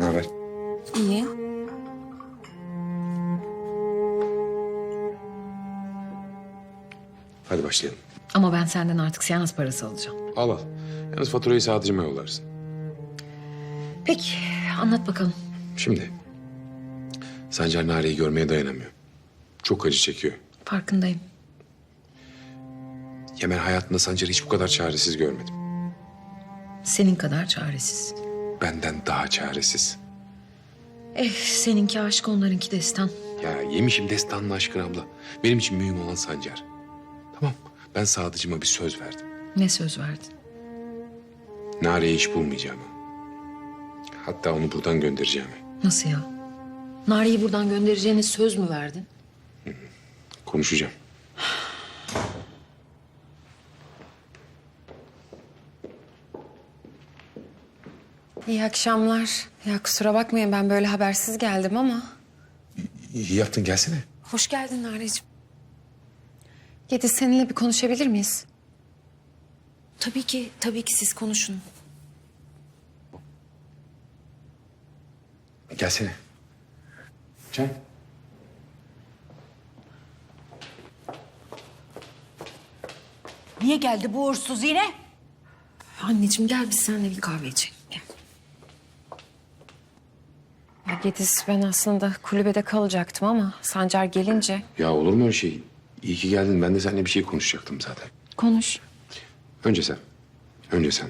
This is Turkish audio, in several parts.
Ne haber? İyi. Hadi başlayalım. Ama ben senden artık seans parası alacağım. Al al. Yalnız faturayı sadıcıma yollarsın. Peki anlat bakalım. Şimdi. Sancar Nare'yi görmeye dayanamıyor. Çok acı çekiyor. Farkındayım. Ya ben hayatımda Sancar'ı hiç bu kadar çaresiz görmedim. Senin kadar çaresiz. Benden daha çaresiz. Eh seninki aşk onlarınki destan. Ya yemişim destanlı aşkın abla. Benim için mühim olan Sancar. Tamam ben sadıcıma bir söz verdim. Ne söz verdin? Nare'ye iş bulmayacağımı. Hatta onu buradan göndereceğimi. Nasıl ya? Nari'yi buradan göndereceğine söz mü verdin? Konuşacağım. İyi akşamlar. Ya kusura bakmayın ben böyle habersiz geldim ama. İyi yaptın gelsene. Hoş geldin Nare'cim. Yedi seninle bir konuşabilir miyiz? Tabii ki, tabii ki siz konuşun. Gelsene. Can. Niye geldi bu uğursuz yine? Anneciğim gel biz seninle bir kahve içelim. Gediz ben aslında kulübede kalacaktım ama Sancar gelince Ya olur mu öyle şey? İyi ki geldin. Ben de seninle bir şey konuşacaktım zaten. konuş. Önce sen. Önce sen.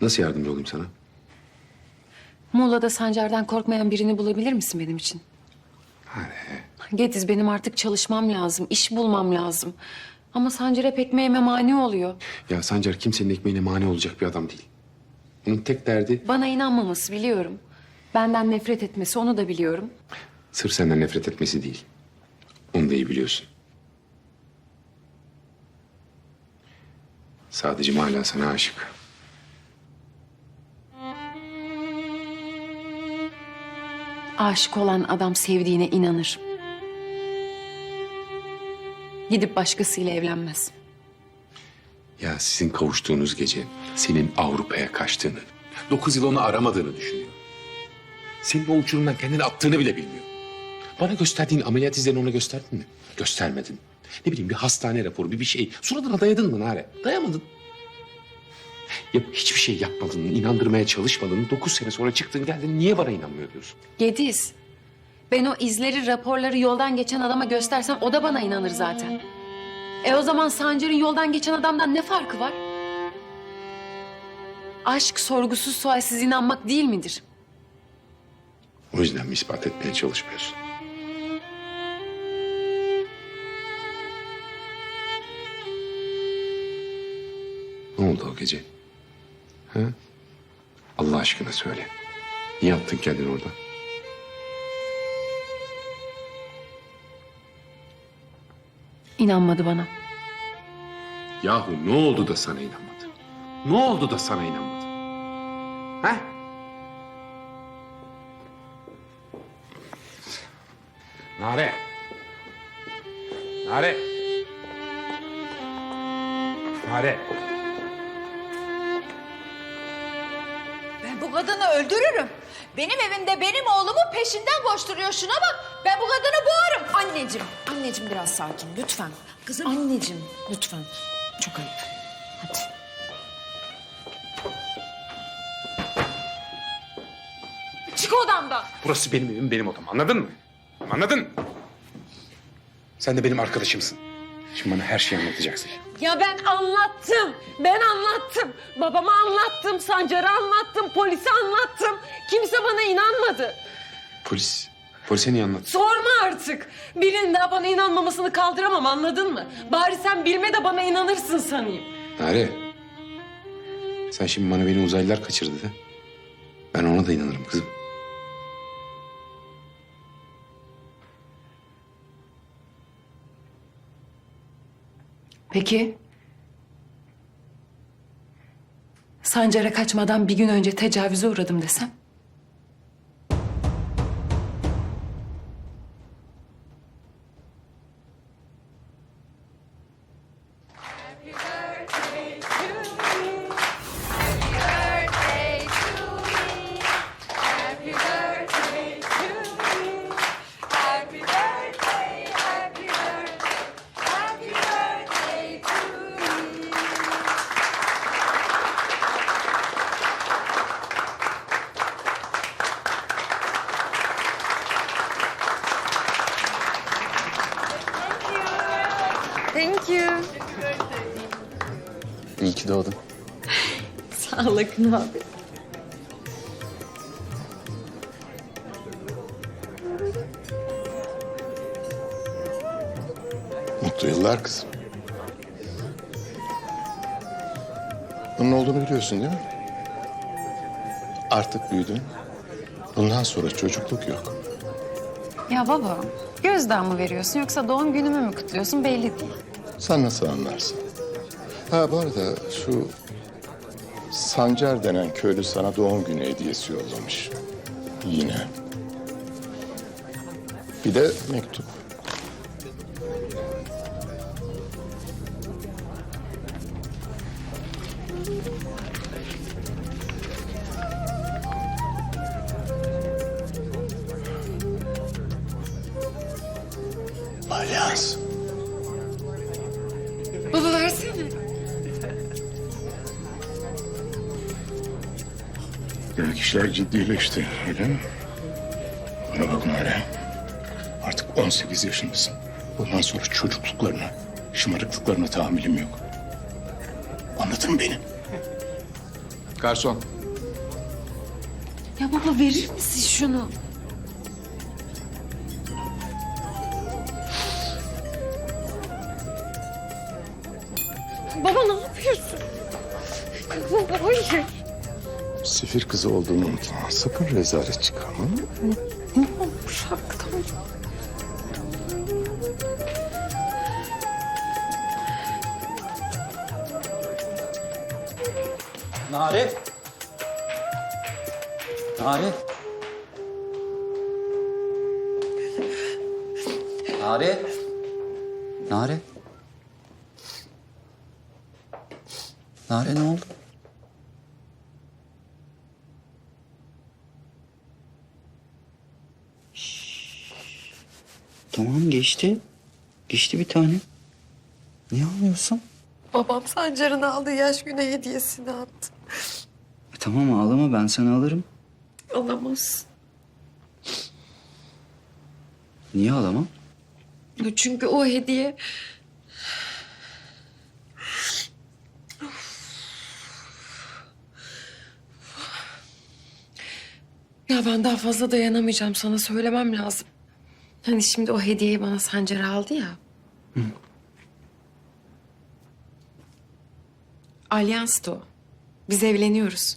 Nasıl yardımcı olayım sana? Muğla'da Sancar'dan korkmayan birini bulabilir misin benim için? Hadi. Gediz benim artık çalışmam lazım, iş bulmam lazım. Ama Sancar hep ekmeğime mani oluyor. Ya Sancar kimsenin ekmeğine mani olacak bir adam değil. Onun tek derdi Bana inanmaması biliyorum. Benden nefret etmesi onu da biliyorum. sırf senden nefret etmesi değil. Onu da iyi biliyorsun. Sadece hala sana aşık. Aşık olan adam sevdiğine inanır. Gidip başkasıyla evlenmez. Ya sizin kavuştuğunuz gece senin Avrupa'ya kaçtığını, dokuz yıl onu aramadığını düşünüyor. Senin o uçurumdan kendini attığını bile bilmiyor. Bana gösterdiğin ameliyat izlerini ona gösterdin mi? Göstermedin. Ne bileyim bir hastane raporu, bir bir şey. Suratına dayadın mı Nare? Dayamadın. Ya hiçbir şey yapmadın, inandırmaya çalışmadın. Dokuz sene sonra çıktın geldin. Niye bana inanmıyor diyorsun? Gediz. Ben o izleri, raporları yoldan geçen adama göstersem o da bana inanır zaten. E o zaman Sancar'ın yoldan geçen adamdan ne farkı var? Aşk sorgusuz sualsiz inanmak değil midir? O yüzden mi ispat etmeye çalışmıyorsun? Ne oldu o gece? Ha? Allah aşkına söyle. Niye attın kendini orada? İnanmadı bana. Yahu ne oldu da sana inanmadı? Ne oldu da sana inanmadı? Ha? Nare. Nare. Nare. Ben bu kadını öldürürüm. Benim evimde benim oğlumun peşinden koşturuyor. Şuna bak. Ben bu kadını boğarım. Anneciğim, anneciğim biraz sakin lütfen. Kızım. Anneciğim lütfen. Çok ayıp. Hadi. Çık odamdan. Burası benim evim, benim odam. Anladın mı? Anladın? Sen de benim arkadaşımsın. Şimdi bana her şeyi anlatacaksın. Ya ben anlattım. Ben anlattım. Babama anlattım. Sancar'a anlattım. Polise anlattım. Kimse bana inanmadı. Polis. Polise niye anlattın? Sorma artık. Birinin daha bana inanmamasını kaldıramam anladın mı? Bari sen bilme de bana inanırsın sanayım. Nare. Sen şimdi bana beni uzaylılar kaçırdı de. Ben ona da inanırım kızım. Peki. Sancar'a kaçmadan bir gün önce tecavüze uğradım desem? Thank you. İyi ki doğdun. Sağ ol Akın abi. Mutlu yıllar kızım. Bunun olduğunu biliyorsun değil mi? Artık büyüdün. Bundan sonra çocukluk yok. Ya baba, gözdağı mı veriyorsun yoksa doğum günümü mü kutluyorsun belli değil. Sen nasıl anlarsın? Ha bu arada şu Sancar denen köylü sana doğum günü hediyesi yollamış. Yine. Bir de mektup. Alyans. Versene. Demek işler ciddileşti öyle mi? Bana bakma öyle. Artık 18 yaşındasın. Bundan sonra çocukluklarına, şımarıklıklarına tahammülüm yok. Anladın mı beni? Garson. Ya baba verir misin şunu? Sifir kızı olduğunu unutma. Sakın rezalet çıkarma. Bırak tamam. Nare. Nare. Nare. Nare. Nare ne oldu? Tamam geçti. Geçti bir tane. Niye ağlıyorsun? Babam Sancar'ın aldığı yaş günü hediyesini attı. E, tamam ağlama ben sana alırım. Alamaz. Niye ağlamam? Çünkü o hediye... Ya ben daha fazla dayanamayacağım. Sana söylemem lazım. Hani şimdi o hediyeyi bana Sancar aldı ya. Alyanstı o. Biz evleniyoruz.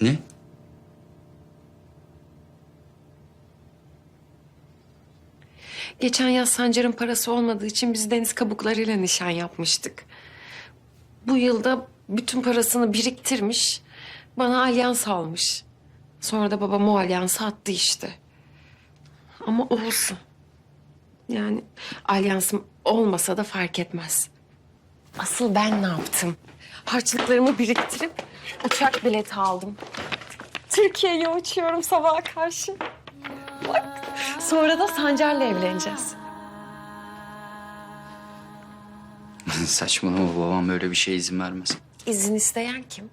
Ne? Geçen yaz Sancar'ın parası olmadığı için biz deniz kabuklarıyla nişan yapmıştık. Bu yılda bütün parasını biriktirmiş, bana alyans almış. Sonra da babam o alyansı attı işte. Ama olsun. Yani alyansım olmasa da fark etmez. Asıl ben ne yaptım? Harçlıklarımı biriktirip uçak bileti aldım. Türkiye'ye uçuyorum sabaha karşı. Bak, sonra da Sancar'la evleneceğiz. Saçmalama babam böyle bir şeye izin vermez. İzin isteyen kim?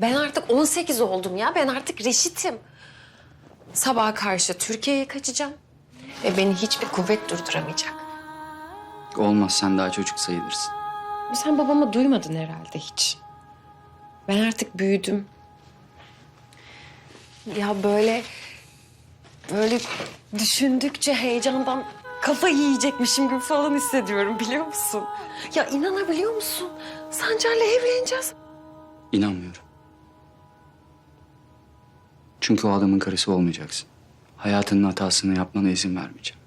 Ben artık 18 oldum ya. Ben artık reşitim. Sabaha karşı Türkiye'ye kaçacağım. Ve beni hiçbir kuvvet durduramayacak. Olmaz sen daha çocuk sayılırsın. Sen babamı duymadın herhalde hiç. Ben artık büyüdüm. Ya böyle... Böyle düşündükçe heyecandan kafa yiyecekmişim gibi falan hissediyorum biliyor musun? Ya inanabiliyor musun? Sancar'la evleneceğiz. İnanmıyorum. Çünkü o adamın karısı olmayacaksın. Hayatının hatasını yapmana izin vermeyeceğim.